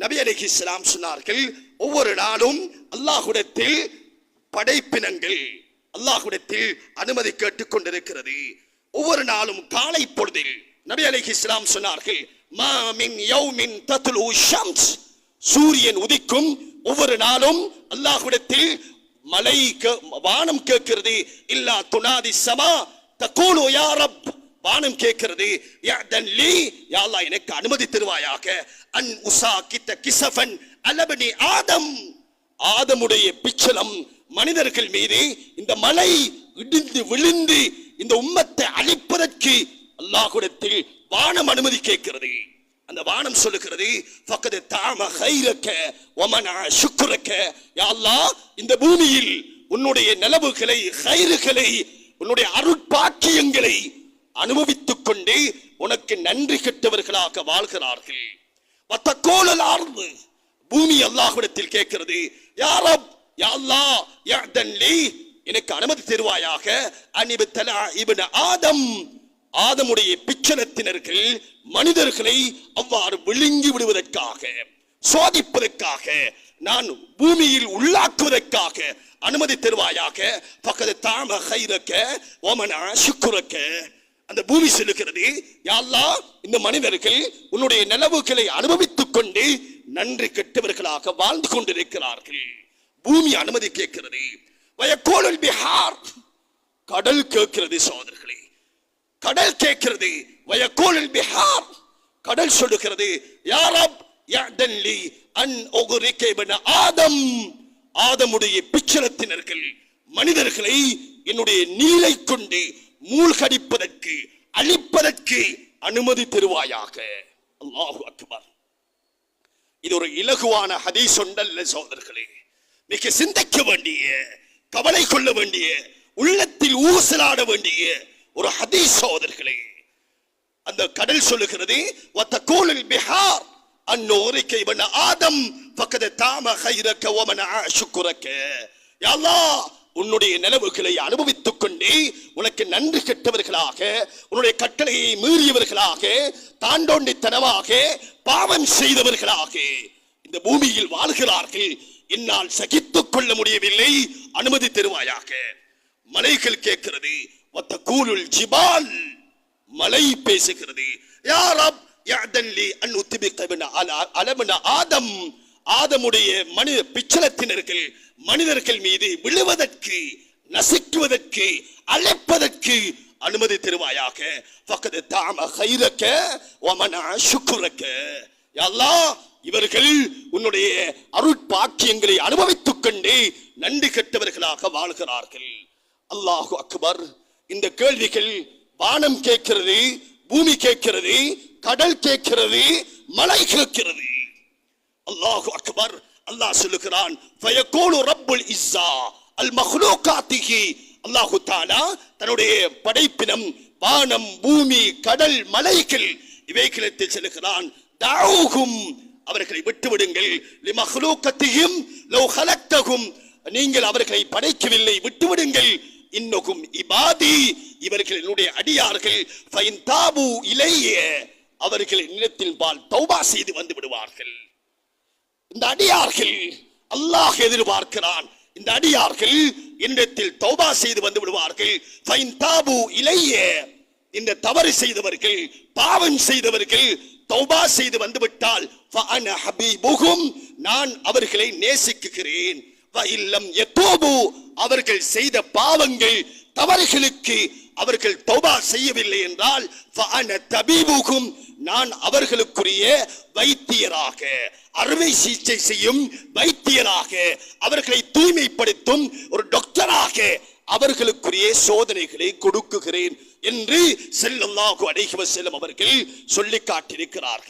நபி அலைஹி இஸ்லாம் சொன்னார்கள் ஒவ்வொரு நாளும் அல்லாஹுடத்தில் படைப்பினங்கள் அல்லாஹுடத்தில் அனுமதி கேட்டுக் கொண்டிருக்கிறது. ஒவ்வொரு நாளும் காலை பொழுதில் நபி அலைஹி இஸ்லாம் சொன்னார்கள் மாமின் யௌமின் தத்லு ஷம்ஸ். சூரியன் உதிக்கும் ஒவ்வொரு நாளும் அல்லாஹுடத்தில் மலை கே- வானம் கேட்கிறது. இல்லா துனாதி சமா தகூலு யா ரப். வானம் கேட்கிறது யஅதன் எனக்கு அனுமதி தருவாயாக. அன் உசா கித்த கிசஃபன் அலபனி ஆதம். ஆதமுடைய பிச்சலம் மனிதர்கள் மீது இந்த மலை இடிந்து விழுந்து இந்த உம்மத்தை அழிப்பதற்கு அல்லாஹுடத்தில் வானம் அனுமதி கேட்கிறது. அந்த வானம் சொல்லுகிறது பக்கத்து தாம கைரக்க ஒமனா சுக்குரக்க யாழ்லா இந்த பூமியில் உன்னுடைய நிலவுகளை கயிறுகளை உன்னுடைய அருட்பாக்கியங்களை அனுபவித்துக் கொண்டே உனக்கு நன்றி கெட்டவர்களாக வாழ்கிறார்கள். வத்தக்கோலல் ஆர்ந்து பூமி அல்லாஹ்விடத்தில் கேட்கிறது யாரப் யா அல்லாஹ் எனக்கு அனுமதி தருவாயாக அனிபத்தலா இப்னு ஆதம். ஆதமுடைய பிச்சனத்தினர்கள் மனிதர்களை அவ்வாறு விழுங்கி விடுவதற்காக சோதிப்பதற்காக நான் பூமியில் உள்ளாக்குவதற்காக அனுமதி தருவாயாக பக்கத்து தாம கைரக்க ஓமனா சுக்குரக்க அந்த பூமி சொல்லுகிறது யாழ்லா இந்த மனிதர்கள் உன்னுடைய நிலவுகளை அனுபவித்துக் கொண்டு நன்றி கெட்டவர்களாக வாழ்ந்து கொண்டிருக்கிறார்கள். பூமி அனுமதி கேட்கிறது. வயக்கோளல் பிஹார் கடல் கேட்கிறது சோதர்களே. கடல் கேட்கிறது. வயக்கோளல் பிஹார் கடல் சொல்லுகிறது. யாரப் யாடல்லி அன் உக்ரிக இப்ன ஆதம். ஆதமுடைய பிச்சரத்தினர்கள் மனிதர்களை என்னுடைய நீலை கொண்டு மூழ்கடிப்பதற்கு அழிப்பதற்கு அனுமதி தருவாயாக. அல்லாஹு அக்பர். இது ஒரு இலகுவான ஹதி ஒன்றல்ல சோதர்களே மிக சிந்திக்க வேண்டிய கவலை கொள்ள வேண்டிய உள்ளத்தில் ஊசலாட வேண்டிய ஒரு ஹதி சோதர்களே அந்த கடல் சொல்லுகிறது வத்தகூலில் பிஹார் அன்னோரிக்க இவன் ஆதம் பக்கத தாம கைரக்க ஓமன சுக்குரக்க யா உன்னுடைய நிலவுகளை அனுபவித்துக் கொண்டே உனக்கு நன்றி கெட்டவர்களாக உன்னுடைய கட்டளையை மீறியவர்களாக தாண்டோண்டித்தனமாக பாவம் செய்தவர்களாக. இந்த பூமியில் வாழ்கிறார்கள் என்னால் சகித்துக் கொள்ள முடியவில்லை அனுமதி தருவாயாக. மலைகள் கேட்கிறது மத்த கூலுள் ஜிபால். மலை பேசுகிறது யா யாதல்லி அன் உத்திபிக்கவின அல- அலமன ஆதம். ஆதமுடைய மனித பிச்சலத்தினர்கள் மனிதர்கள் மீது விழுவதற்கு நசுக்குவதற்கு அழைப்பதற்கு அனுமதி தருவாயாக. பக்கத்து தாம கைரக்க ஒமனா சுக்குரக்க யா அல்லாஹ் இவர்கள் உன்னுடைய அருட்பாக்கியங்களை அனுபவித்துக் கொண்டு நன்றி கெட்டவர்களாக வாழ்கிறார்கள். அல்லாஹு அக்பர் இந்த கேள்விகள் வானம் கேட்கிறது பூமி கேட்கிறது கடல் கேட்கிறது மலை கேட்கிறது. அல்லாஹு அக்பர் அல்லாஹ் சொல்லுகிறான் ரப்புல் இஸ்ஸா. அல் மஹ்லூகாத்திஹி அல்லாஹு தஆலா தன்னுடைய படைப்பினம் வானம் பூமி கடல் மலைகள் இவைகளிடத்தில் செலுகிறான். தஅவுஹும் அவர்களை விட்டுவிடுங்கள். லிமஹ்லூகத்திஹிம் லவ் ஹலக்தஹும். நீங்கள் அவர்களை படைக்கவில்லை விட்டுவிடுங்கள். இன்னகும் இபாதி. இவர்கள் என்னுடைய அடியார்கள். ஃபைன் தாபு இலைய. அவர்கள் நிலத்தில் பால் தௌபா செய்து வந்து விடுவார்கள். இந்த அடியார்கள் அல்லாஹ் எதிர்பார்க்கிறான். இந்த அடியார்கள் என்னிடத்தில் தௌபா செய்து வந்து விடுவார்கள். ஃபைன் தாபு இந்த தவறு செய்தவர்கள் பாவம் செய்தவர்கள் தௌபா செய்து வந்துவிட்டால் ஹபீபுகும் நான் அவர்களை நேசிக்குகிறேன். இல்லம் அவர்கள் செய்த பாவங்கள் தவறுகளுக்கு அவர்கள் தௌபா செய்யவில்லை என்றால் தபீபுகும் நான் அவர்களுக்குரிய வைத்தியராக அறுவை சிகிச்சை செய்யும் வைத்தியராக அவர்களை தூய்மைப்படுத்தும் ஒரு டாக்டராக அவர்களுக்குரிய சோதனைகளை கொடுக்குகிறேன் என்று செல்லல்லாஹு அடைகிவ செல்லும் அவர்கள் சொல்லி காட்டியிருக்கிறார்கள்.